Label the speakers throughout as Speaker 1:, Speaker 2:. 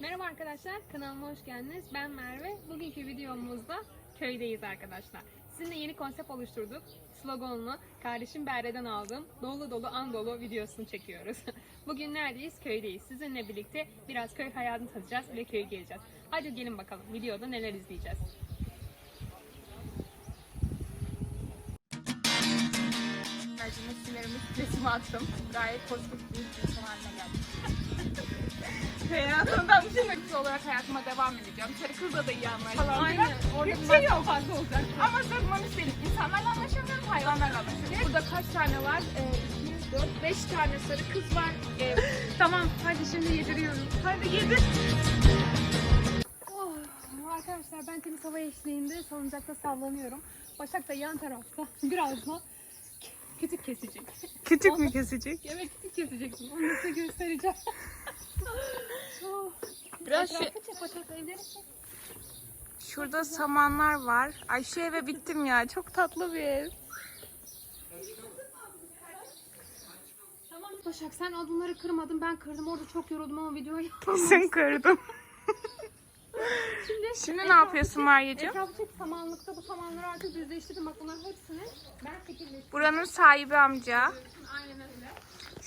Speaker 1: Merhaba arkadaşlar, kanalıma hoş geldiniz. Ben Merve. Bugünkü videomuzda köydeyiz arkadaşlar. Sizinle yeni konsept oluşturduk. Sloganlı kardeşim Berre'den aldığım dolu dolu an dolu videosunu çekiyoruz. Bugün neredeyiz? Köydeyiz. Sizinle birlikte biraz köy hayatını tadacağız ve köye geleceğiz. Hadi gelin bakalım videoda neler izleyeceğiz.
Speaker 2: Enerjimi, sinirimi, stresimi attım. Gayet pozitif bir insan haline geldim. Hayatımdan düşünmek olarak hayatıma devam edeceğim. Karı kızla da iyi anlaşacağım.
Speaker 1: Aynen. Orada
Speaker 2: Hiçbir şey yok.
Speaker 1: fazla olacak.
Speaker 2: Ama sözüm istedim. İnsanlarla anlaşamıyorum, hayvanlarla anlaşamıyorum. Burada kaç tane var? Ee, 2, 4, 5 tane sarı kız var. Ee,
Speaker 1: Tamam, hadi şimdi yediriyorum.
Speaker 2: hadi yedir.
Speaker 1: Oh, arkadaşlar ben temiz hava eşliğinde salıncakta sallanıyorum. Başak da yan tarafta biraz da kütük kesecek.
Speaker 3: Kütük mü kesecek?
Speaker 1: Evet kütük keseceksin. Onu size göstereceğim.
Speaker 2: Biraz şey...
Speaker 1: evleri çek.
Speaker 3: Şurada samanlar var. Ay şu eve bittim ya. Çok tatlı bir ev.
Speaker 1: Tamam Başak sen odunları kırmadın ben kırdım orada çok yoruldum ama videoyu
Speaker 3: Kesin kırdım.
Speaker 1: Şimdi,
Speaker 3: Şimdi ne yapıyorsun Meryem'ciğim?
Speaker 1: Etrafı çek samanlıkta bu samanları artık düzleştirdim bak bunların hepsini ben şekilleştirdim.
Speaker 3: Buranın sahibi amca.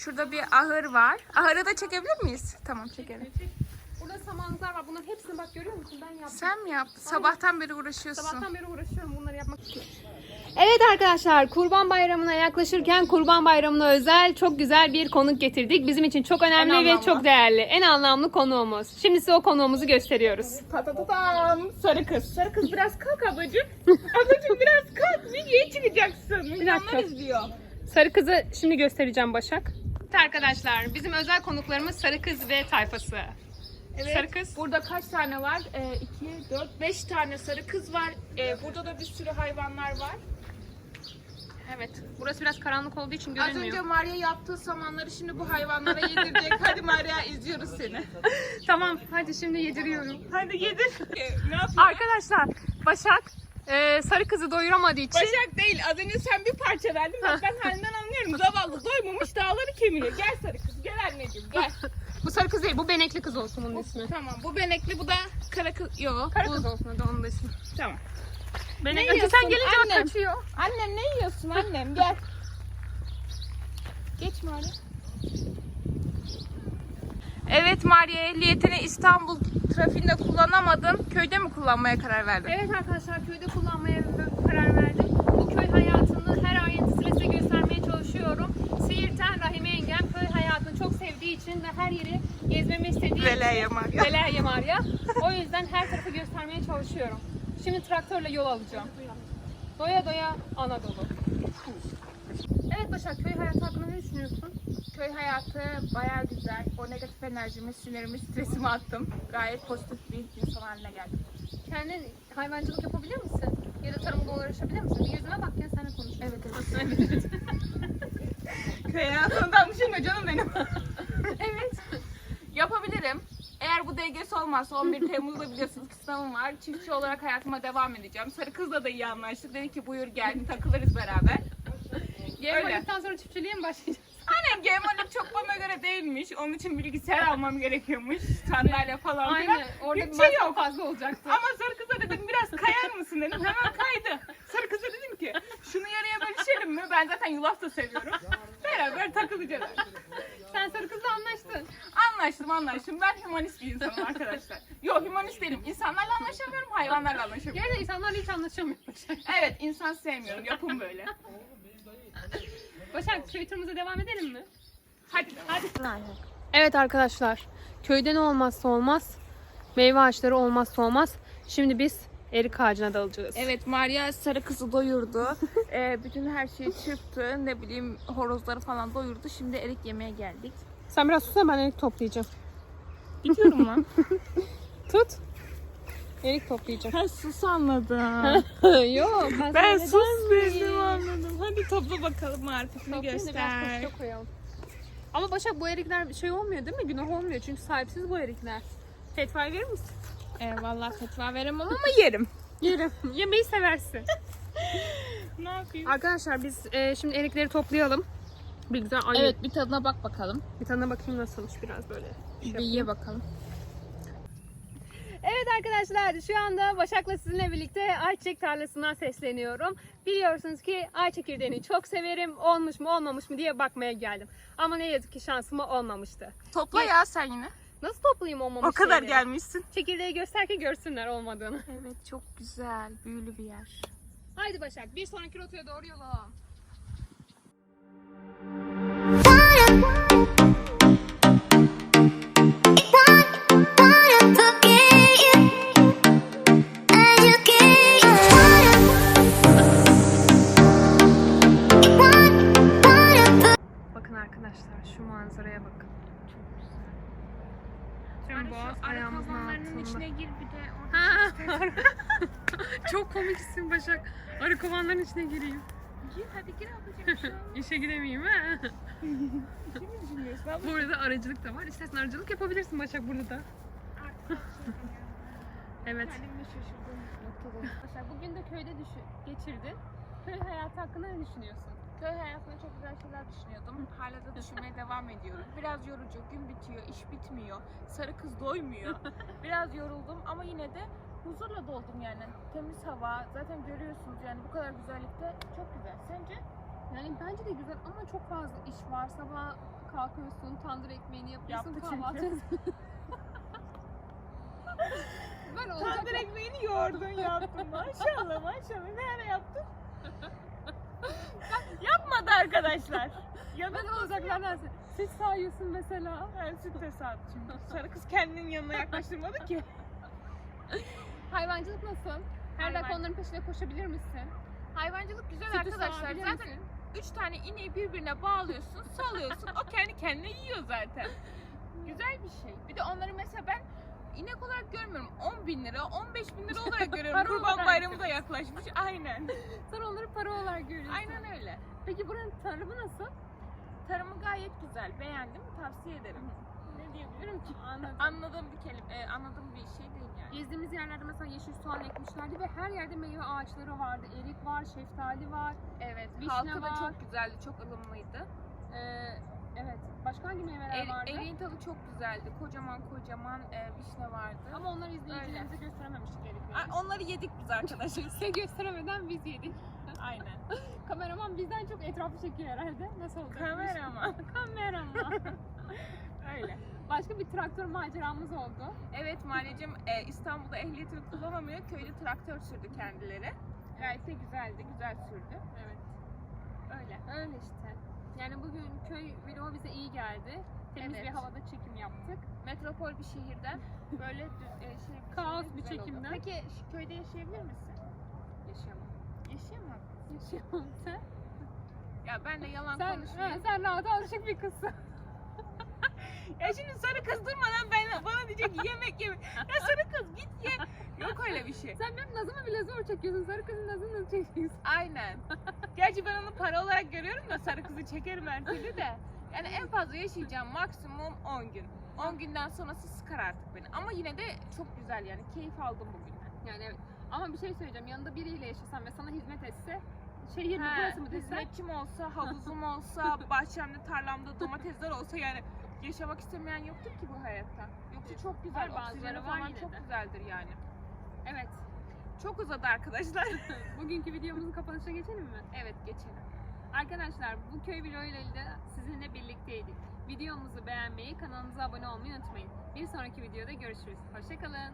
Speaker 3: Şurada bir ahır var. Ahırı da çekebilir miyiz? Tamam çekelim.
Speaker 1: Burada samanlıklar var bunların hepsini bak görüyor musun ben yaptım.
Speaker 3: Sen mi yaptın? Sabahtan beri uğraşıyorsun.
Speaker 1: Sabahtan beri uğraşıyorum bunları yapmak için. Evet arkadaşlar Kurban Bayramı'na yaklaşırken Kurban Bayramı'na özel çok güzel bir konuk getirdik. Bizim için çok önemli
Speaker 3: En
Speaker 1: ve
Speaker 3: anlamlı.
Speaker 1: çok değerli. En anlamlı konuğumuz. Şimdi size o konuğumuzu gösteriyoruz.
Speaker 2: Patatatam. Sarı kız. Sarı kız biraz kalk ablacığım. ablacığım biraz kalk. Videoya çıkacaksın. Milyonlar izliyor.
Speaker 1: Sarı kızı şimdi göstereceğim Başak. Evet arkadaşlar bizim özel konuklarımız Sarı Kız ve tayfası.
Speaker 2: Evet.
Speaker 1: Sarı kız.
Speaker 2: Burada kaç tane var? 2, 4, 5 tane sarı kız var. Ee, burada da bir sürü hayvanlar var.
Speaker 1: Evet. Burası biraz karanlık olduğu için
Speaker 2: Az
Speaker 1: görünmüyor.
Speaker 2: önce Maria yaptığı samanları şimdi bu hayvanlara yedirecek. Hadi Maria izliyoruz seni.
Speaker 1: Tamam hadi şimdi yediriyorum.
Speaker 2: Hadi yedir. Ee, ne yapıyorsun?
Speaker 1: Arkadaşlar Başak e, Sarı Kızı doyuramadığı için
Speaker 2: Başak değil. Az önce sen bir parça verdin. Bak ben halinden anlıyorum. Zavallı doymamış dağları kemiriyor. Gel sarı kız. Gel anneciğim gel.
Speaker 1: bu Sarı Kız değil bu Benekli Kız olsun bunun ismi.
Speaker 2: tamam bu benekli bu da kara kız. Yok.
Speaker 1: Kara
Speaker 2: bu-
Speaker 1: Kız olsun hadi onun da ismi.
Speaker 2: Tamam.
Speaker 1: Benekli
Speaker 2: yiyorsun
Speaker 1: sen gelince bak
Speaker 2: annem?
Speaker 1: kaçıyor.
Speaker 2: Annem ne yiyorsun annem? Gel. Geç Maria.
Speaker 3: Evet Maria ehliyetini İstanbul trafiğinde kullanamadın. Köyde mi kullanmaya karar verdin?
Speaker 1: Evet arkadaşlar köyde kullanmaya karar verdim. Bu köy hayatını her ayrıntısıyla size göstermeye çalışıyorum. Siirt'ten Rahime Engem köy hayatını çok sevdiği için ve her yeri gezmemi istediği
Speaker 3: Velaya Maria.
Speaker 1: Velerye Maria. O yüzden her tarafı göstermeye çalışıyorum. Şimdi traktörle yol alacağım. Doya doya Anadolu. Evet Başak köy hayatı hakkında ne düşünüyorsun?
Speaker 2: Köy hayatı baya güzel. O negatif enerjimi, sinirimi, stresimi attım. Gayet pozitif bir insan haline geldim.
Speaker 1: Kendin hayvancılık yapabilir misin? Ya da tarımla uğraşabilir misin? Bir yüzüme bak ya seninle konuş.
Speaker 2: Evet evet. Köy hayatından düşünme canım benim.
Speaker 1: evet.
Speaker 2: Yapabilirim. Eğer bu DGS olmazsa 11 Temmuz'da biliyorsunuz ki sınavım var. Çiftçi olarak hayatıma devam edeceğim. Sarı kızla da iyi anlaştık. Dedi ki buyur gel takılırız beraber.
Speaker 1: Oynadıktan sonra çiftçiliğe mi başlayacağız?
Speaker 2: Annem Game çok bana göre değilmiş. Onun için bilgisayar almam gerekiyormuş. Sandalye falan filan.
Speaker 1: Aynen. Orada bir
Speaker 2: şey
Speaker 1: masraf
Speaker 2: yok.
Speaker 1: fazla olacaktı.
Speaker 2: Ama sarı kıza dedim biraz kayar mısın dedim. Hemen kaydı. Sarı kıza dedim ki şunu yarıya bölüşelim mi? Ben zaten yulaf da seviyorum. Beraber takılacağız.
Speaker 1: Sen sarı kızla anlaştın.
Speaker 2: Anlaştım anlaştım. Ben hümanist bir insanım arkadaşlar. Yok hümanist değilim. İnsanlarla anlaşamıyorum, hayvanlarla anlaşamıyorum.
Speaker 1: Gerçekten insanlarla hiç anlaşamıyor Başak.
Speaker 2: Evet insan sevmiyorum. Yapım böyle.
Speaker 1: Başak köy turumuza devam edelim mi?
Speaker 2: Hadi hadi.
Speaker 1: Evet arkadaşlar. Köyde ne olmazsa olmaz. Meyve ağaçları olmazsa olmaz. Şimdi biz erik ağacına dalacağız.
Speaker 3: Evet Maria sarı kızı doyurdu. Ee, bütün her şeyi çırptı. Ne bileyim horozları falan doyurdu. Şimdi erik yemeye geldik.
Speaker 1: Sen biraz sus ben erik toplayacağım.
Speaker 3: Gidiyorum lan.
Speaker 1: Tut. Erik toplayacağım.
Speaker 3: ben sus anladım.
Speaker 1: Yok ben,
Speaker 3: ben sus dedim anladım. Hadi topla bakalım marifetini
Speaker 1: biraz
Speaker 3: göster.
Speaker 1: poşete koyalım. Ama Başak bu erikler şey olmuyor değil mi? Günah olmuyor çünkü sahipsiz bu erikler. Fetvayı verir misin?
Speaker 3: Ee, vallahi fetva veremem ama yerim.
Speaker 1: Yerim. Yemeği seversin.
Speaker 3: ne yapayım?
Speaker 1: Arkadaşlar biz e, şimdi erikleri toplayalım. Bir güzel ayı.
Speaker 3: Evet bir tadına bak bakalım.
Speaker 1: Bir tadına bakayım nasılmış biraz böyle.
Speaker 3: Bir ye bakalım.
Speaker 1: Evet arkadaşlar şu anda Başak'la sizinle birlikte ayçiçek tarlasından sesleniyorum. Biliyorsunuz ki ay çekirdeğini çok severim. Olmuş mu olmamış mı diye bakmaya geldim. Ama ne yazık ki şansıma olmamıştı.
Speaker 3: Topla ya sen yine.
Speaker 1: Nasıl toplayayım olmamış
Speaker 3: O kadar
Speaker 1: şeyleri?
Speaker 3: gelmişsin.
Speaker 1: Çekirdeği göster ki görsünler olmadığını.
Speaker 3: Evet çok güzel. Büyülü bir yer.
Speaker 1: Haydi Başak bir sonraki rotaya doğru yol alalım. Arkadaşlar şu manzaraya bakın. Çok güzel. Tüm boğaz ayağımızın altında.
Speaker 3: içine gir bir de
Speaker 1: Ha, Çok komiksin Başak. Arı kovanların içine gireyim.
Speaker 3: Gir hadi gir ablacığım.
Speaker 1: İşe gidemeyeyim ha. Bu arada aracılık da var. İstersen aracılık yapabilirsin Başak burada da. evet.
Speaker 3: Kendimle şaşırdım noktada.
Speaker 1: Başak bugün de köyde düşü- geçirdin. Köy hayatı hakkında ne düşünüyorsun?
Speaker 2: Köy hayatında çok güzel şeyler düşünüyordum. Hala da düşünmeye devam ediyorum. Biraz yorucu, gün bitiyor, iş bitmiyor. Sarı kız doymuyor. Biraz yoruldum ama yine de huzurla doldum yani. Temiz hava, zaten görüyorsunuz yani bu kadar güzellikte çok güzel. Sence?
Speaker 1: Yani bence de güzel ama çok fazla iş var. Sabah kalkıyorsun, tandır ekmeğini yapıyorsun,
Speaker 2: Yaptı
Speaker 1: kahvaltı. Böyle olacak.
Speaker 2: Tandır ekmeğini yoğurdun yaptın. Maşallah maşallah. Ne ara yaptın? Arkadaşlar.
Speaker 1: Böyle olacaklardan Süt sağıyorsun mesela.
Speaker 2: Yani süt tesadüf çünkü. Sarı kız kendinin yanına yaklaştırmadı ki.
Speaker 1: Hayvancılık nasıl? Her
Speaker 2: Hayvan-
Speaker 1: dakika onların peşine koşabilir misin?
Speaker 2: Hayvancılık güzel
Speaker 1: Sütü
Speaker 2: arkadaşlar.
Speaker 1: sağabilir
Speaker 2: Zaten
Speaker 1: misin?
Speaker 2: üç tane ineği birbirine bağlıyorsun, salıyorsun. o kendi kendine yiyor zaten. Güzel bir şey. Bir de onları mesela ben inek olarak görmüyorum. 10 bin lira, 15 bin lira olarak görüyorum.
Speaker 1: Para
Speaker 2: Kurban
Speaker 1: olarak
Speaker 2: bayramı da yaklaşmış. Aynen.
Speaker 1: Sen onları para olarak görüyorsun.
Speaker 2: Aynen öyle.
Speaker 1: Peki buranın tarımı nasıl?
Speaker 2: Tarımı gayet güzel. Beğendim. Tavsiye ederim. Ne diyebilirim ki?
Speaker 1: Anladım.
Speaker 2: Anladığım bir kelime, e, anladığım bir şey değil yani.
Speaker 1: Gezdiğimiz yerlerde mesela yeşil soğan ekmişlerdi ve her yerde meyve ağaçları vardı. Erik var, şeftali var.
Speaker 2: Evet.
Speaker 1: Vişne
Speaker 2: Halkı da
Speaker 1: var.
Speaker 2: çok güzeldi. Çok ılımlıydı.
Speaker 1: Ee, evet. Başka hangi meyveler
Speaker 2: Er,
Speaker 1: vardı?
Speaker 2: eriğin tadı çok güzeldi. Kocaman kocaman e, vişne vardı.
Speaker 1: Ama onları izleyicilerimize gösterememiştik.
Speaker 2: Ay, onları yedik biz arkadaşlar.
Speaker 1: Size gösteremeden biz yedik.
Speaker 2: Aynen.
Speaker 1: Kameraman bizden çok etrafı çekiyor herhalde. Nasıl oldu?
Speaker 2: Kameraman.
Speaker 1: Kameraman.
Speaker 2: Öyle.
Speaker 1: Başka bir traktör maceramız oldu.
Speaker 2: Evet Malya'cığım e, İstanbul'da ehliyetini kullanamıyor. Köyde traktör sürdü kendileri. Gayet de güzeldi. Güzel sürdü.
Speaker 1: Evet.
Speaker 2: Öyle.
Speaker 1: Öyle işte. Yani bugün köy vlogu bize iyi geldi. Temiz
Speaker 2: Evet.
Speaker 1: bir havada çekim yaptık.
Speaker 2: Metropol bir şehirden böyle düz, e, şey
Speaker 1: Kaos bir
Speaker 2: güzel oldu.
Speaker 1: çekimden.
Speaker 2: Peki şu köyde yaşayabilir misin?
Speaker 1: Yaşayamam.
Speaker 2: Yaşayamam.
Speaker 1: Yaşayamam sen.
Speaker 2: Ya ben de yalan
Speaker 1: Sen,
Speaker 2: konuşmayayım.
Speaker 1: ha, sen rahata alışık bir kızsın.
Speaker 2: Ya şimdi sarı kız durmadan ben bana diyecek yemek yemek. Ya sarı kız git ye. Yok öyle bir şey.
Speaker 1: Sen benim nazımı bile zor çekiyorsun. Sarı kızın nazını nasıl çekiyorsun?
Speaker 2: Aynen. Gerçi ben onu para olarak görüyorum da sarı kızı çekerim her türlü de. Yani en fazla yaşayacağım maksimum 10 gün. 10 günden sonrası sıkar artık beni. Ama yine de çok güzel yani keyif aldım bugünden.
Speaker 1: Yani evet. Ama bir şey söyleyeceğim. Yanında biriyle yaşasan ve sana hizmet etse şehir mi burası mı desen?
Speaker 2: hizmetçim olsa, havuzum olsa, bahçemde, tarlamda domatesler olsa yani yaşamak istemeyen yoktur ki bu hayatta. Yoksa çok güzel,
Speaker 1: Var,
Speaker 2: oksijeni
Speaker 1: var
Speaker 2: falan çok
Speaker 1: de.
Speaker 2: güzeldir yani.
Speaker 1: Evet.
Speaker 2: Çok uzadı arkadaşlar.
Speaker 1: Bugünkü videomuzun kapanışına geçelim mi?
Speaker 2: evet geçelim.
Speaker 1: Arkadaşlar bu köy vloguyla sizinle birlikteydik. Videomuzu beğenmeyi, kanalımıza abone olmayı unutmayın. Bir sonraki videoda görüşürüz. Hoşçakalın.